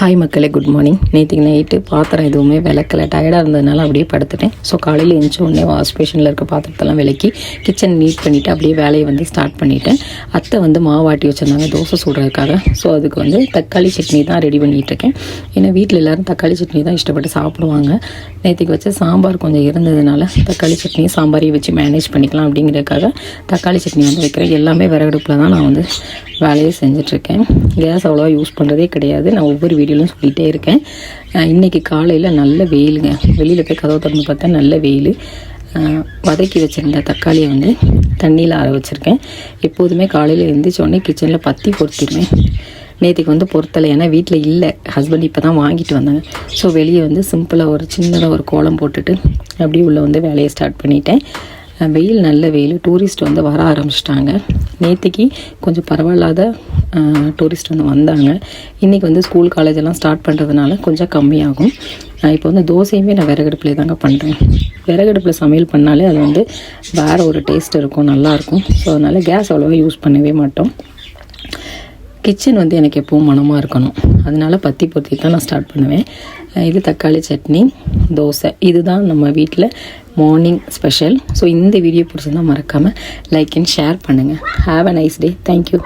Hi மக்களே good morning நேற்றுக்கு night பாத்திரம் எதுவுமே விளக்கல. டயர்டாக இருந்ததுனால அப்படியே படுத்துட்டேன். ஸோ காலையில் எழுந்த உடனே வாஷ் பேஷனில் இருக்க பாத்திரத்தெல்லாம் விளக்கி கிச்சன் நீட் பண்ணிவிட்டு அப்படியே வேலையை வந்து ஸ்டார்ட் பண்ணிட்டேன். அத்தை வந்து மாவாட்டி வச்சுருந்தாங்க தோசை சுடுறதுக்காக. ஸோ அதுக்கு வந்து தக்காளி சட்னி தான் ரெடி பண்ணிகிட்ருக்கேன் ஏன்னா வீட்டில் எல்லோரும் தக்காளி சட்னி தான் இஷ்டப்பட்டு சாப்பிடுவாங்க. நேற்றுக்கு வச்ச சாம்பார் கொஞ்சம் இருந்ததுனால தக்காளி சட்னி சாம்பாரையும் வச்சு மேனேஜ் பண்ணிக்கலாம் அப்படிங்கிறதுக்காக தக்காளி சட்னி வந்து வைக்கிறேன். எல்லாமே விறகடுப்பில் தான் நான் வந்து வேலையை செஞ்சிட்ருக்கேன். கேஸ் அவ்வளோவா யூஸ் பண்ணுறதே கிடையாது. நான் ஒவ்வொரு வீடியோலையும் சொல்லிகிட்டே இருக்கேன். இன்றைக்கி இன்னைக்கு காலையில் நல்ல வெயிலுங்க. வெளியில் போய் கதவை திறந்து பார்த்தா நல்ல வெயில். வதக்கி வச்சுருந்த தக்காளியை வந்து தண்ணியில் ஆற வச்சுருக்கேன். எப்போதுமே காலையில் எழுந்திரிச்ச உடனே கிச்சனில் பத்தி பொறுத்திடுவேன். நேற்றுக்கு வந்து பொருத்தலை ஏன்னா வீட்டில் இல்லை. ஹஸ்பண்ட் இப்போ தான் வாங்கிட்டு வந்தாங்க. ஸோ வெளியே வந்து சிம்பிளாக ஒரு சின்னதாக ஒரு கோலம் போட்டுட்டு அப்படியே உள்ளே வந்து வேலையை ஸ்டார்ட் பண்ணிட்டேன். வெயில் நல்ல வெயில். டூரிஸ்ட் வந்து வர ஆரம்பிச்சிட்டாங்க. நேற்றுக்கு கொஞ்சம் பரவாயில்லாத டூரிஸ்ட் வந்து வந்தாங்க. இன்றைக்கி வந்து ஸ்கூல் காலேஜ் எல்லாம் ஸ்டார்ட் பண்ணுறதுனால கொஞ்சம் கம்மியாகும். இப்போ வந்து தோசையுமே நான் விறகடுப்பில் தாங்க பண்ணுறேன் விறகடுப்பில் சமையல் பண்ணாலே அது வந்து வேறு ஒரு டேஸ்ட் இருக்கும் நல்லாயிருக்கும் ஸோ அதனால் கேஸ் அவ்வளோவா யூஸ் பண்ணவே மாட்டோம். கிச்சன் வந்து எனக்கு எப்பவும் மனமாக இருக்கணும். அதனால பத்தி பொருத்தி தான் நான் ஸ்டார்ட் பண்ணுவேன். இது தக்காளி சட்னி தோசை. இதுதான் நம்ம வீட்டில் மார்னிங் ஸ்பெஷல் ஸோ இந்த வீடியோ பிடிச்சிருந்தால் மறக்காமல் லைக் அண்ட் ஷேர் பண்ணுங்கள் have a nice day thank you